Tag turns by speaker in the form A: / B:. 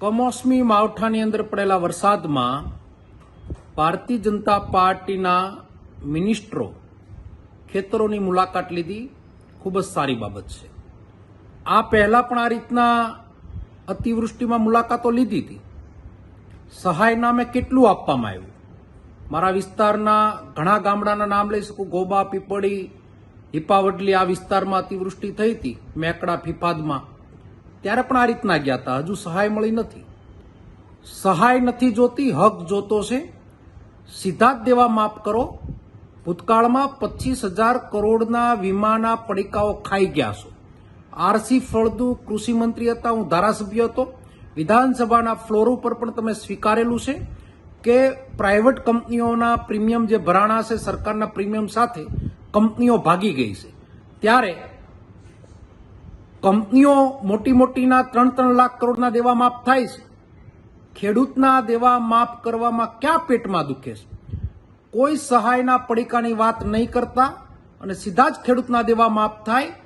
A: કમોસમી માવઠાની અંદર પડેલા વરસાદમાં ભારતીય જનતા પાર્ટીના મિનિસ્ટરો ખેતરોની મુલાકાત લીધી. ખૂબ જ સારી બાબત છે. આ પહેલા પણ આ રીતના અતિવૃષ્ટિમાં મુલાકાતો લીધી હતી. સહાય નામે કેટલું આપવામાં આવ્યું? મારા વિસ્તારના ઘણા ગામડાના નામ લઈ શકું. ગોબા, પીપળી હિપાવડલી આ વિસ્તારમાં અતિવૃષ્ટિ થઈ હતી. મેકડા, ફિફાદમાં ત્યારે પણ આ રીતના ગયા હતા. હજુ સહાય મળી નથી. સહાય નથી જોતી, હક જોતો છે. સીધા જ દેવા માફ કરો. ભૂતકાળમાં પચીસ હજાર કરોડના વીમાના પડીકાઓ ખાઈ ગયા છો. આરસી ફળદુ કૃષિ મંત્રી હતા, હું ધારાસભ્ય હતો. વિધાનસભાના ફ્લોર ઉપર પણ તમે સ્વીકારેલું છે કે પ્રાઇવેટ કંપનીઓના પ્રીમિયમ જે ભરાણા છે, સરકારના પ્રીમિયમ સાથે કંપનીઓ ભાગી ગઈ છે. ત્યારે કંપનીઓ મોટી મોટીના ત્રણ ત્રણ લાખ કરોડના દેવા માફ થાય છે. ખેડૂતના દેવા માફ કરવામાં ક્યાં પેટમાં દુખે છે? કોઈ સહાયના પડીકાની વાત નહીં કરતા અને સીધા જ ખેડૂતના દેવા માફ થાય